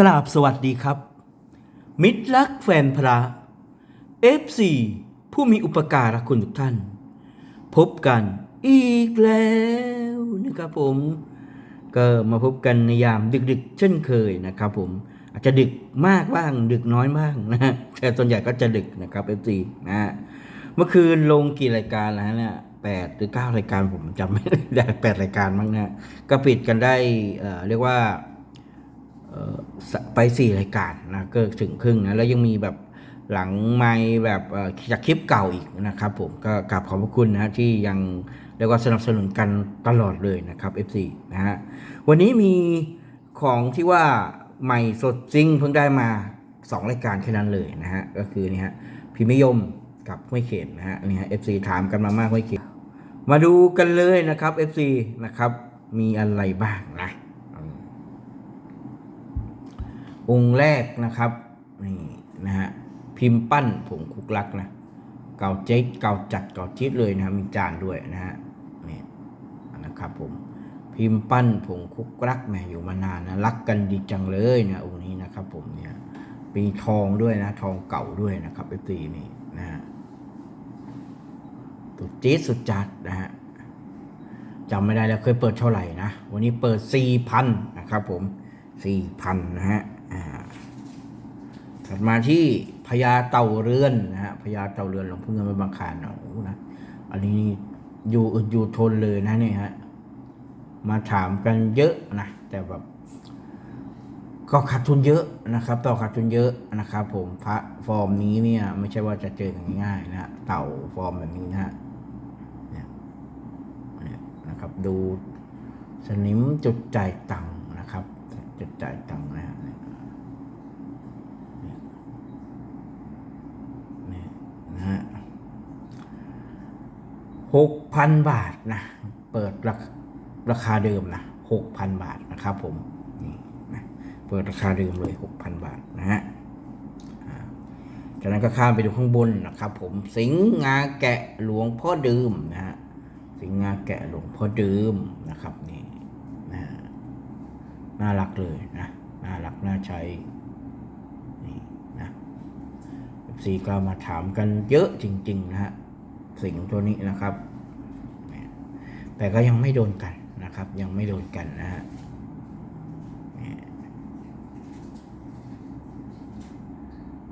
กราบสวัสดีครับ มิตรรักแฟนพระ F4 ผู้มีอุปการะคุณทุกท่าน พบกันอีกแล้วนะครับผม ก็มาพบกันในยามดึกๆ เช่นเคยนะครับผม อาจจะดึกมากบ้าง ดึกน้อยบ้างนะแต่ส่วนใหญ่ก็จะดึกนะครับ F4 นะฮะเมื่อคืนลงกี่รายการแล้วเนี่ยแปดหรือเก้ารายการผมจำไม่ได้แปดรายการมั้งนะก็ปิดกันได้เเรียกว่า ไปสี่รายการนะเก็ถึงครึ่งนะแล้วยังมีแบบหลังไม่แบบจากคลิปเก่าอีกนะครับผมก็กราบขอบพระคุณนะที่ยังเรียกว่าสนับสนุนกันตลอดเลยนะครับ FC นะฮะวันนี้มีของที่ว่าใหม่สดจริงเพิ่งได้มา 2 รายการแค่นั้นเลยนะฮะก็คือนี่ฮะพิมพยมกับห้วยเขตนะฮะนี่ฮะ FC ถามกันมามากห้วยเขตมาดูกันเลยนะครับ FC นะครับมีอะไรบ้างนะ องค์แรกนะครับนี่นะฮะพิมพ์ปั้นผงคุกลักนะเก่าเจ๊เก่าจัดเก่าจิ๊ดเลยนะมีจานด้วยนะฮะนี่นะครับผมพิมพ์ปั้นผงคุกลักแหมอยู่มานานนะรักกันดีจังเลยนะองค์นี้นะครับ ผมเนี่ยมีทองด้วยนะ ทองเก่าด้วยนะครับไอตีนี่นะฮะตัวจี๊ดสุดจัดนะฮะจำไม่ได้แล้วเคยเปิดเท่าไหร่นะ วันนี้เปิด 4,000 นะครับผม 4,000 นะฮะ ถัดมาที่พญาเต่าเรือนนะฮะพญาเต่าเรือนหลวงพ่อเงินไปบางขานนะโอ้นะอันนี้อยู่อึดอยู่ทนเลยนะเนี่ยฮะมาถามกันเยอะนะแต่แบบก็ขาดทุนเยอะนะครับ ต่อขาดทุนเยอะนะครับผมพระฟอร์มนี้เนี่ยไม่ใช่ว่าจะเจอง่ายๆนะเต่าฟอร์มแบบนี้นะฮะเนี่ยเนี่ยนะครับดูสนิมจุดจ่ายตังค์นะครับ จุดจ่ายตังค์นะฮะเนี่ยเนี่ยนะฮะ หกพันบาทนะ เปิดราคาราคาเดิมนะหกพันบาทนะครับผมนี่นะเปิดราคาเดิมเลยหกพันบาทนะฮะจากนั้นก็ข้ามไปดูข้างบนนะครับ ผมสิงห์งาแกะหลวงพ่อดื่มนะฮะสิงห์งาแกะหลวงพ่อดื่มนะครับนี่นะฮะน่ารักเลยนะน่ารักน่าใช้นี่นะซีก็มาถามกันเยอะจริง ๆ นะฮะ สิงตัวนี้นะครับ แต่ก็ยังไม่โดนกันนะครับ ยังไม่โดนกันนะฮะ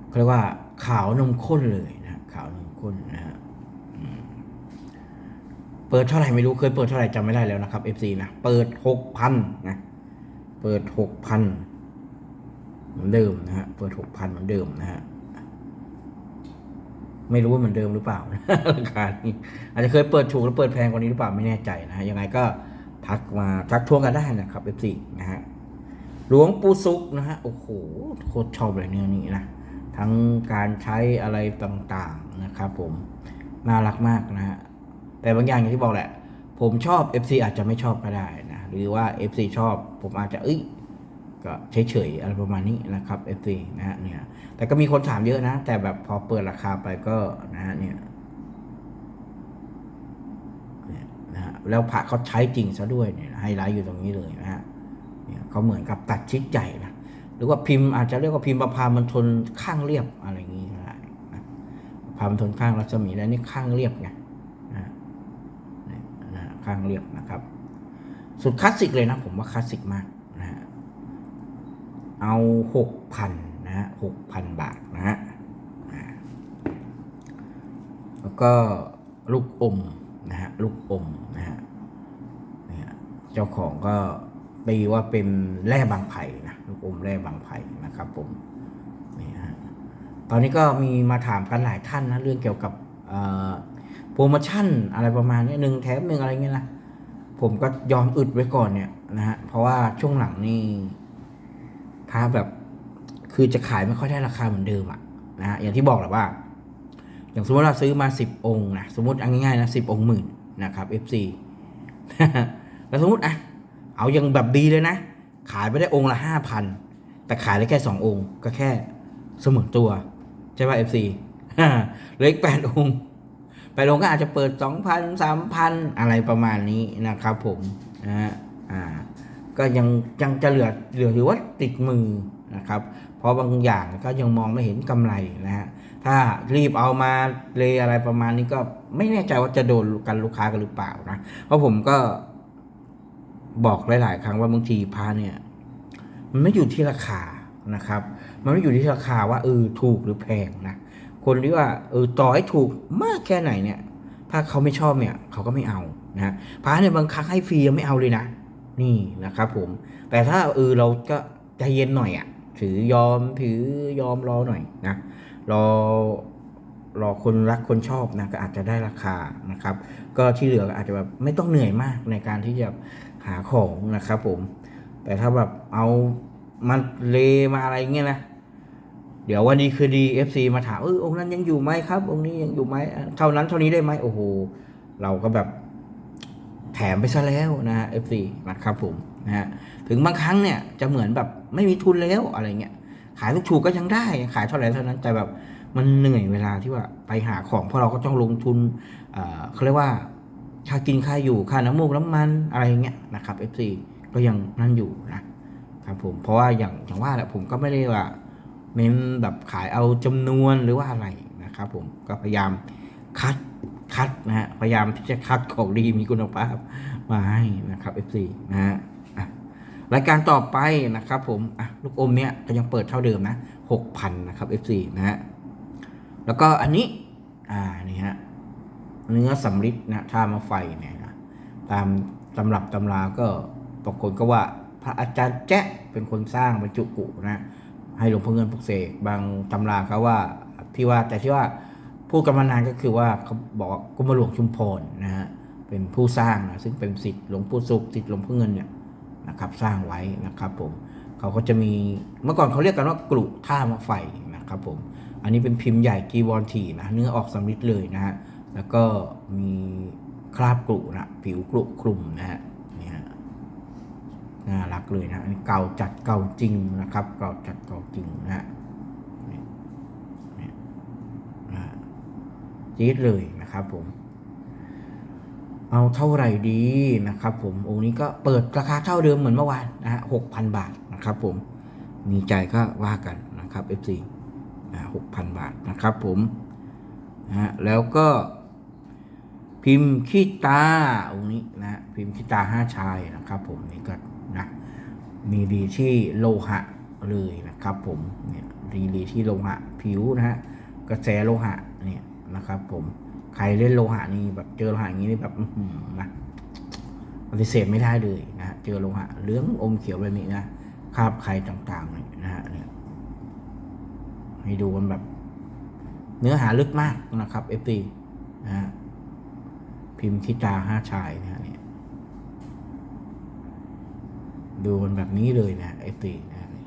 เขาเรียกว่าขาวนมข้นเลยนะขาวนมข้นนะฮะเปิดเท่าไหร่ไม่รู้เคยเปิดเท่าไหร่จำไม่ได้แล้วนะครับ FC นะเปิดหกพันนะเปิดหกพันเหมือนเดิมนะฮะเปิดหกพันเหมือนเดิมนะฮะ ไม่รู้ว่าเหมือนเดิมหรือเปล่าราคานี้อาจจะเคยเปิดถูกแล้วเปิดแพงกว่านี้หรือเปล่าไม่แน่ใจนะฮะยังไงก็ทักมาทักทวงกันได้นะครับ F4 นะฮะหลวงปู่ซุกนะฮะโอ้โหโคตรชอบเลยเนื้อนี้นะทั้งการใช้อะไรต่างๆนะครับผมน่ารักมากนะฮะแต่บางอย่างอย่างที่บอกแหละ ผมชอบ FC อาจจะไม่ชอบก็ได้นะหรือว่า FC ชอบ ผมอาจจะเอ้ย ก็เฉยๆอะไรประมาณนี้นะครับ FC นะฮะเนี่ยแต่ก็มีคนถามเยอะนะ แต่แบบพอเปิดราคาไปก็นะฮะเนี่ยนะฮะแล้วพระเขาใช้จริงซะด้วยเนี่ยไฮไลท์อยู่ตรงนี้เลยนะฮะเนี่ยเขาเหมือนกับตัดชิดใหญ่นะหรือว่าพิมพ์อาจจะเรียกว่าพิมพ์ประพามันทนข้างเรียบอะไรอย่างนี้ก็ได้นะประพามันทนข้างรัศมีแล้วนี่ข้างเรียบไงนะฮะนะข้างเรียบนะครับ สุดคลาสสิกเลยนะผมว่าคลาสสิกมาก เอาหกพันนะฮะหกพันบาทนะฮะแล้วก็ลูกอมนะฮะลูกอมนะฮะเนี่ยเจ้าของก็ตีว่าเป็นแร่บางไผ่นะลูกอมแร่บางไผ่นะครับผมนี่ฮะตอนนี้ก็มีมาถามกันหลายท่านนะเรื่องเกี่ยวกับโปรโมชั่นอะไรประมาณนี้หนึ่งแถมหนึ่งอะไรเงี้ยนะผมก็ยอมอึดไว้ก่อนเนี่ยนะฮะเพราะว่าช่วงหลังนี่ พระแบบคือจะขายไม่ค่อยได้ราคาเหมือนเดิมอะนะฮะอย่างที่บอกแหละว่า อย่างสมมติเราซื้อมาสิบองค์นะสมมติง่ายๆนะสิบองค์หมื่นนะครับ FC แล้วสมมติอะเอายังแบบดีเลยนะ ขายไปได้องค์ละห้าพันแต่ขายได้แค่สององค์ ก็แค่เสมอตัว ใช่ป่ะ FC เหลืออีกแปดองค์แปดองค์ก็อาจจะเปิดสองพันสามพันอะไรประมาณนี้นะครับผมนะฮะอ่า ก็ยังยังจะเหลือเหลือถือว่าติดมือนะครับเพราะบางอย่างก็ยังมองไม่เห็นกำไรนะฮะถ้ารีบเอามาเลยอะไรประมาณนี้ก็ไม่แน่ใจว่าจะโดนกันลูกค้ากันหรือเปล่านะเพราะผมก็บอกหลาย ๆ ครั้งว่าบางทีพาเนี่ย มันไม่อยู่ที่ราคานะครับ มันไม่อยู่ที่ราคาว่าเออถูกหรือแพงนะคนที่ว่าเออต่อให้ถูกมากแค่ไหนเนี่ย ถ้าเขาไม่ชอบเนี่ย เขาก็ไม่เอานะฮะพระเนี่ยบางครั้งให้ฟรียังไม่เอาเลยนะ นี่นะครับผม แต่ถ้าเออเราก็ใจเย็นหน่อยอะ่ะ ถือยอมถือยอมรอหน่อยนะรอรอคนรักคนชอบนะก็อาจจะได้ราคานะครับ ก็ที่เหลืออาจจะแบบไม่ต้องเหนื่อยมากในการที่จะหาของนะครับผม แต่ถ้าแบบเอามาเลมาอะไรเงี้ยนะเดี๋ยววันดีคือดี FC มาถามเออองค์นั้นยังอยู่ไหมครับ องค์นี้ยังอยู่ไหมเท่านั้นเท่านี้ได้ไหมโอ้โหเราก็แบบ แถมไปซะแล้วนะฮะ FC นะครับผมนะฮะถึงบางครั้งเนี่ยจะเหมือนแบบไม่มีทุนแล้วอะไรเงี้ยขายถูกๆก็ยังได้ ขายเท่าไหร่เท่านั้นแต่แบบมันเหนื่อยเวลาที่ว่าไปหาของเพราะเราก็ต้องลงทุนเอ่อเขาเรียกว่าค่ากินค่าอยู่ค่าน้ำมูกน้ำมันอะไรเงี้ยนะครับ FC ก็ยังนั่นอยู่นะครับผมเพราะว่าอย่างอย่างว่าแหละผมก็ไม่ได้ว่าเน้นแบบขายเอาจำนวนหรือว่าอะไรนะครับผมก็พยายามคัด คัดนะฮะพยายามที่จะคัดของดีมีคุณภาพมาให้นะครับ FC นะฮะรายการต่อไปนะครับผมลูกอมเนี้ยก็ยังเปิดเท่าเดิมนะ6,000นะครับ FC นะฮะแล้วก็อันนี้อ่านี่ฮะเนื้อสำริดนะท่ามาไฟเนี่ยนะตามตำรับตำราก็ปรากฏก็ว่าพระอาจารย์แจ๊ะเป็นคนสร้างบรรจุกุนะให้หลวงพ่อเงินปลุกเสกบางตำราเขาว่าที่ว่าแต่ที่ว่า พูดกันมานานก็คือว่าเขาบอกว่ากรมหลวงชุมพรนะฮะเป็นผู้สร้างนะซึ่งเป็นสิทธิ์หลวงปู่สุขสิทธิ์หลวงพ่อเงินเนี่ยนะครับสร้างไว้นะครับผมเขาก็จะมีเมื่อก่อนเขาเรียกกันว่ากลุท่ามะไฟนะครับผมอันนี้เป็นพิมพ์ใหญ่จีวรถี่นะเนื้อออกสำริดเลยนะฮะแล้วก็มีคราบกลุนะผิวกลุคลุมนะฮะนี่ฮะน่ารักเลยนะอันนี้เก่าจัดเก่าจริงนะครับ เก่าจัดเก่าจริงนะฮะเนี่ยเนี่ยอ่า จี๊ดเลยนะครับผม เอาเท่าไหร่ดีนะครับ ผมองค์นี้ก็เปิดราคาเท่าเดิมเหมือนเมื่อวานนะฮะหกพันบาทนะครับ ผม มีใจก็ว่ากันนะครับ FC นะหกพันบาทนะครับ ผมนะฮะแล้วก็พิมพ์ขี้ตาองค์นี้นะพิมพ์ขี้ตาห้าชายนะครับ ผมนี่ก็นะมีดีที่โลหะเลยนะครับ ผมเนี่ยดีดีที่โลหะผิวนะฮะกระแสโลหะ นะครับ ผมใครเล่นโลหะนี่แบบเจอโลหะอย่างนี้นี่แบบอื้อหือนะปฏิเสธไม่ได้เลยนะเจอโลหะเหลืองอมเขียวแบบนี้นะคราบใครต่างๆเลยนะฮะเนี่ยให้ดูกันแบบ เนื้อหาลึกมากนะครับ FT นะฮะพิมพ์ทิตาห้าชายนะฮะเนี่ยดูมันแบบนี้เลยนะไอตีนะฮะนี่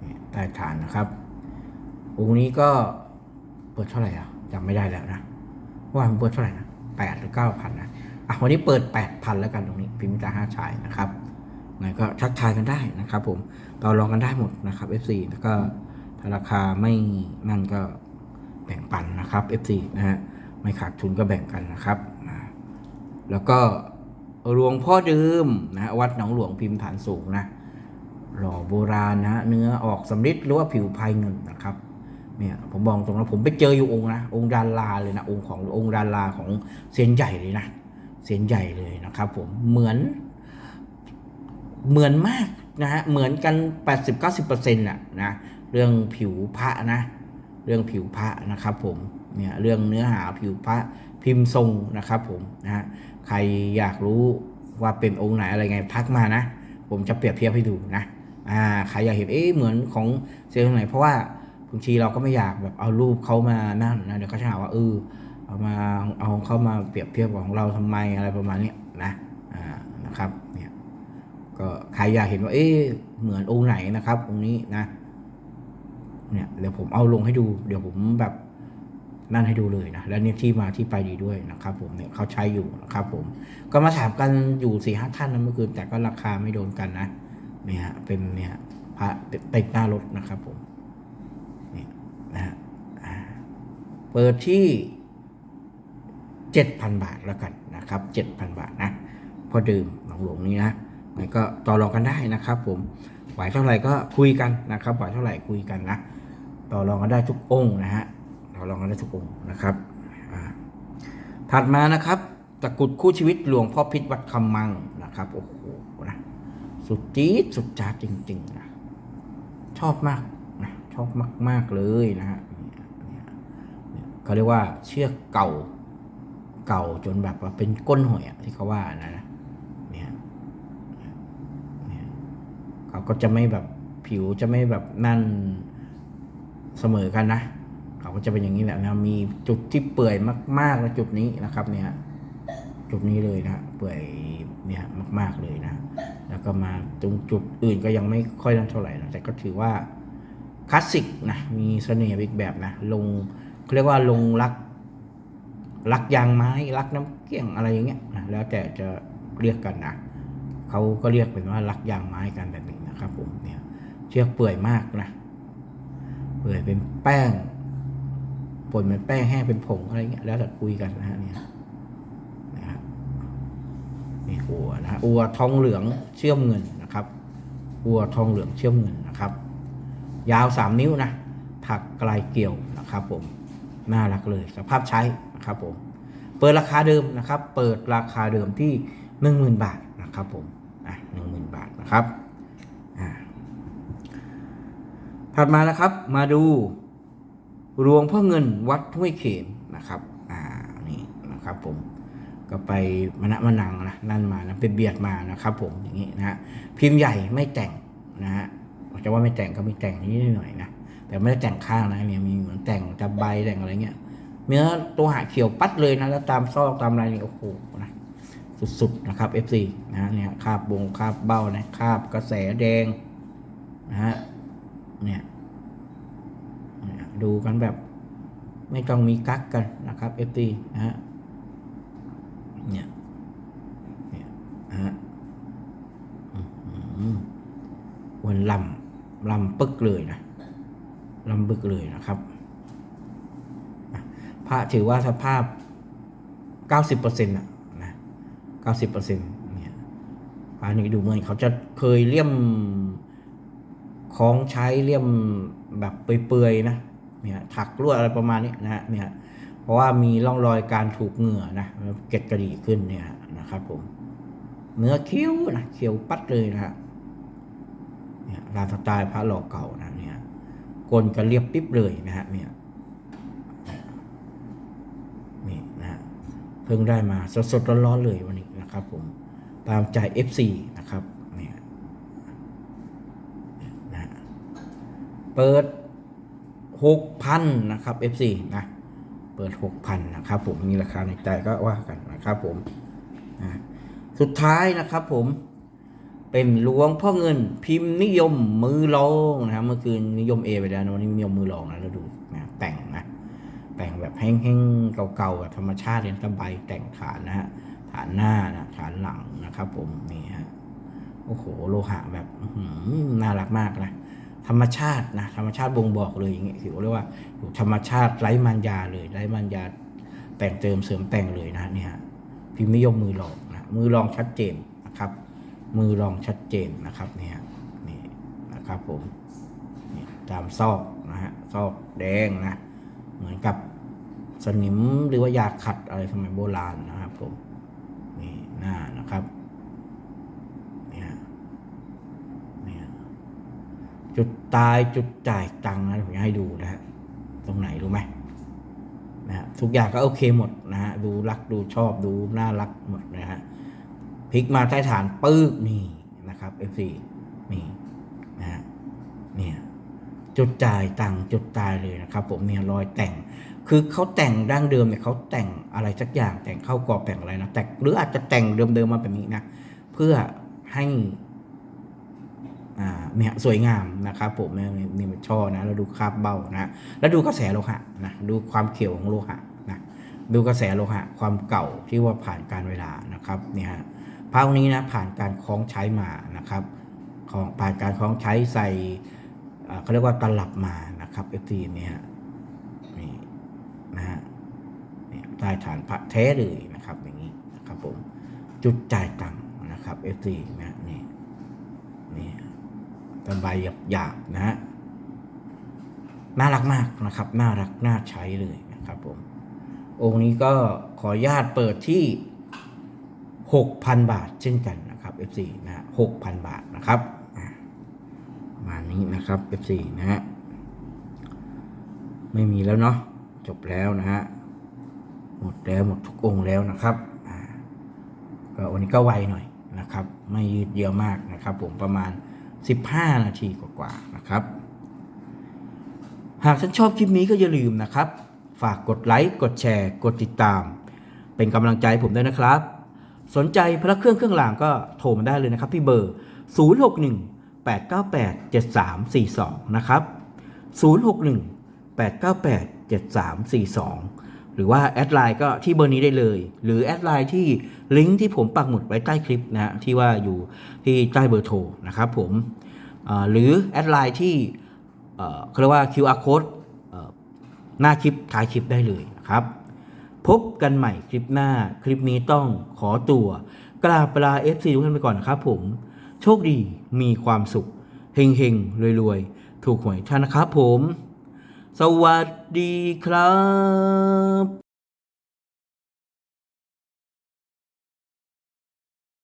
เนี่ย ใต้ฐานนะครับ องค์นี้ก็เปิดเท่าไหร่อะจำไม่ได้แล้วนะ ว่ามันเปิดเท่าไหร่นะแปดหรือเก้าพันนะอะวันนี้เปิดแปดพันแล้วกันตรงนี้ พิมพ์ตาห้าชายนะครับไงก็ทักทายกันได้นะครับ ผมต่อรองกันได้หมดนะครับ F4 แล้วก็ถ้าราคาไม่นั่นก็แบ่งปันนะครับ F4 นะฮะไม่ขาดทุนก็แบ่งกันนะครับ แล้วก็หลวงพ่อเดิมนะวัดหนองหลวงพิมพ์ฐานสูงนะ หล่อโบราณนะเนื้อออกสำริดหรือว่าผิวพายเงินนะครับเนี่ยผมบอกตรงนะผมไปเจออยู่องค์นะองค์ดาราเลยนะองค์ขององค์ดาราของเซียนใหญ่เลยนะเซียนใหญ่เลยนะครับ ผมเหมือน เหมือนมากนะฮะเหมือนกัน 80-90%น่ะนะเรื่องผิวพระนะ เรื่องผิวพระนะครับผมเนี่ยเรื่องเนื้อหาผิวพระพิมพ์ทรงนะครับผมนะฮะใครอยากรู้ว่าเป็นองค์ไหนอะไรไงทักมานะ ผมจะเปรียบเทียบให้ดูนะ อ่าใครอยากเห็นเอ๊ะเหมือนของเซลล์ตรงไหนเพราะว่าบางทีเราก็ไม่อยากแบบเอารูปเขามานั่นนะเดี๋ยวเขาจะหาว่าเออเอามาเอาเขามาเปรียบเทียบกับของเราทำไมอะไรประมาณนี้นะอ่านะครับเนี่ยก็ใครอยากเห็นว่าเอ๊ะเหมือนองค์ไหนนะครับองค์นี้นะเนี่ยเดี๋ยวผมเอาลงให้ดู เดี๋ยวผมแบบนั่นให้ดูเลยนะแล้วเนี่ยที่มาที่ไปดีด้วยนะครับผมเนี่ยเขาใช้อยู่นะครับผมก็มาถามกันอยู่สี่ห้าท่านนะเมื่อคืนแต่ก็ราคาไม่โดนกันนะ นี่ยฮะเป็นเนี่ยพระติดหน้ารถนะครับผมนี่นะฮะเปิดที่เจ็ดพันบาทแล้วกันนะครับเจ็ดพันบาทนะพอเดิมหลวงหลวงนี้นะมันก็ต่อรองกันได้นะครับ ผมไหวเท่าไหร่ก็คุยกันนะครับไหวเท่าไหร่คุยกันนะต่อรองกันได้ทุกองค์นะฮะต่อรองกันได้ทุกองค์นะครับถัดมานะครับตะกรุดคู่ชีวิตหลวงพ่อพิษวัดคำมังนะครับโอ้โหนะ สุดจี๊ดสุดจ้าจริงๆนะชอบมากนะชอบมาก ๆ เลยนะฮะเขาเรียกว่าเชือกเก่าเก่าจนแบบว่าเป็นก้นหอยอที่เขาว่านะนะเนี่ยเนี่ยเขาก็จะไม่แบบผิวจะไม่แบบนั่นเสมอกันนะเขาก็จะเป็นอย่างนี้แหละนะมีจุดที่เปื่อยมากๆนะจุดนี้นะครับเนี่ยจุดนี้เลยนะเปื่อยเนี่ยมาก ๆเลยนะ แล้วก็มาตรงจุดอื่นก็ยังไม่ค่อยนั่นเท่าไหร่นะแต่ก็ถือว่าคลาสสิกนะมีเสน่ห์อีกแบบนะลงเขาเรียกว่าลงรักรักยางไม้รักน้ำเกี้ยงอะไรอย่างเงี้ยนะแล้วแต่จะเรียกกันนะเขาก็เรียกเป็นว่ารักยางไม้กันแบบนี้นะครับผมเนี่ยเชือกเปื่อยมากนะเปื่อยเป็นแป้งป่นเป็นแป้งแห้งเป็นผงอะไรเงี้ยแล้วแต่คุยกันนะฮะเนี่ย นี่อัวนะฮะอัวทองเหลืองเชื่อมเงินนะครับอัวทองเหลืองเชื่อมเงินนะครับ ยาวสามนิ้วนะถักไกลเกี่ยวนะครับผมน่ารักเลยสภาพใช้นะครับผมเปิดราคาเดิมนะครับ เปิดราคาเดิมที่หนึ่งหมื่นบาทนะครับผมอะหนึ่งหมื่นบาทนะครับอ่าถัดมานะครับมาดูรวงพ่อเงินวัดห้วยเขมนะครับอ่านี่นะครับผม ก็ไปมณะมะนังนะนั่นมานะไปเบียดมานะครับผมอย่างนี้นะพิมพ์ใหญ่ไม่แต่งนะฮะจะว่าไม่แต่งก็มีแต่งนิดหน่อยนะแต่ไม่ได้แต่งข้างนะเนี่ยมีเหมือนแต่งตะใบแต่งอะไรเงี้ยเนื้อตัวหาเขียวปัดเลยนะแล้วตามซอกตามอะไรนี่โอ้โหนะสุดๆนะครับ FC นะเนี่ยคาบบงคาบเบ้านะคาบกระแสแดงนะฮะเนี่ยเนี่ยดูกันแบบไม่ต้องมีกักกันนะครับ FC นะฮะ เนี่ยเนี่ยฮะอื้อหือวันลำลำปึกเลยนะลำบึกเลยนะครับพระถือว่าสภาพ 90%นะนะ90%เนี่ยพระนี่ดูเหมือนเขาจะเคยเลี่ยมของใช้เลี่ยมแบบเปื่อยๆนะเนี่ยถักลวดอะไรประมาณนี้นะฮะเนี่ย เพราะว่ามีร่องรอยการถูกเหงื่อนะเก็ดกระดีขึ้นเนี่ยนะครับผมเนื้อเคี้ยวนะเคี้ยวปัดเลยนะฮะเนี่ยลานสไตล์พระหล่อเก่านะเนี่ยกลก็เรียบปิ๊บเลยนะฮะเนี่ยนี่นะ เพิ่งได้มาสดๆร้อนๆเลยวันนี้นะครับผมตามใจ FC นะครับเนี่ยนะฮะเปิดหกพันนะครับ FC นะ เปิดหกพันนะครับผมมีราคาในใจก็ว่ากันนะครับผมสุดท้ายนะครับผมเป็นหลวงพ่อเงินพิมพ์นิยมมือรองนะครับเมื่อคืนนิยมเอไปแล้วนะวันนี้นิยมมือรองนะเราดูนะแต่งนะแต่งแบบแห้งๆเก่าๆแบบธรรมชาติเรียนตะไบแต่งฐานนะฮะฐานหน้านะฐานหลังนะครับผมนี่ฮะโอ้โหโลหะแบบน่ารักมากนะ ธรรมชาตินะธรรมชาติบ่งบอกเลยอย่างเงี้ยถือเรียกว่าอยู่ธรรมชาติไร้มันยาเลยไร้มันยาแต่งเติมเสริมแต่งเลยนะเนี่ยพิมพ์นิยมมือรองนะมือรองชัดเจนนะครับ มือรองชัดเจนนะครับเนี่ยนี่นะครับผมนี่ตามซอกนะฮะซอกแดงนะเหมือนกับสนิมหรือว่ายาขัดอะไรสมัยโบราณนะครับผมนี่หน้านะครับเนี่ยเนี่ย จุดตายจุดจ่ายตังค์นะผมจะให้ดูนะฮะตรงไหนรู้ไหมนะฮะทุกอย่างก็โอเคหมดนะฮะดูรักดูชอบดูน่ารักหมดนะฮะพลิกมาใต้ฐานปึ๊กนี่นะครับ F4 นี่นะฮะเนี่ยจุดจ่ายตังจุดตายเลยนะครับ ผมเนี่ยรอยแต่ง คือเขาแต่งดั้งเดิมเนี่ยเขาแต่งอะไรสักอย่างแต่งเข้ากรอบแต่งอะไรนะแต่งหรืออาจจะแต่งเดิมๆมาแบบนี้นะเพื่อให้ อ่าเนี่ยสวยงามนะครับผมเนี่ยนี่มันช่อนะแล้วดูคราบเบ้านะแล้วดูกระแสโลหะนะดูความเขียวของโลหะนะดูกระแสโลหะความเก่าที่ว่าผ่านการเวลานะครับเนี่ยฮะพระองค์นี้นะผ่านการคล้องใช้มานะครับของผ่านการคล้องใช้ใส่เขาเรียกว่าตลับมานะครับเอฟซีเนี่ยนี่นะฮะเนี่ยใต้ฐานพระแท้เลยนะครับอย่างนี้นะครับผมจุดจ่ายตังค์นะครับ F4 นะนี่นี่ กำไรหยาบๆนะฮะน่ารักมากนะครับ น่ารักน่าใช้เลยนะครับผมองค์นี้ก็ขออนุญาตเปิดที่ 6,000 บาทเช่นกันนะครับ F4 นะฮะ6,000บาทนะครับอะประมานี้นะครับ F4 นะฮะไม่มีแล้วเนาะจบแล้วนะฮะหมดแล้วหมดทุกองค์แล้วนะครับอ่าก็วันนี้ก็ไวหน่อยนะครับ ไม่ยืดเยื้อมากนะครับ ผมประมาณ 15 นาทีกว่าๆนะครับ หากท่านชอบคลิปนี้ก็อย่าลืมนะครับ ฝากกดไลค์กดแชร์ กดติดตาม เป็นกำลังใจให้ผมด้วยนะครับ สนใจพระเครื่องเครื่องรางก็โทรมาได้เลยนะครับที่เบอร์ 061 898 7342 นะครับ 061 898 7342 หรือว่าแอดไลน์ก็ที่เบอร์นี้ได้เลย หรือแอดไลน์ที่ลิงก์ที่ผมปักหมุดไว้ใต้คลิปนะฮะที่ว่าอยู่ที่ใต้เบอร์โทรนะครับผมหรือแอดไลน์ที่เขาเรียกว่า QR code หน้าคลิปท้ายคลิปได้เลยนะครับ พบกันใหม่คลิปหน้าคลิปนี้ต้องขอตัวกราบปลา FC ทุกท่านไปก่อนนะครับผมโชคดีมีความสุขเฮงเฮงรวยรวยๆถูกหวยท่านนะครับผม สวัสดีครับ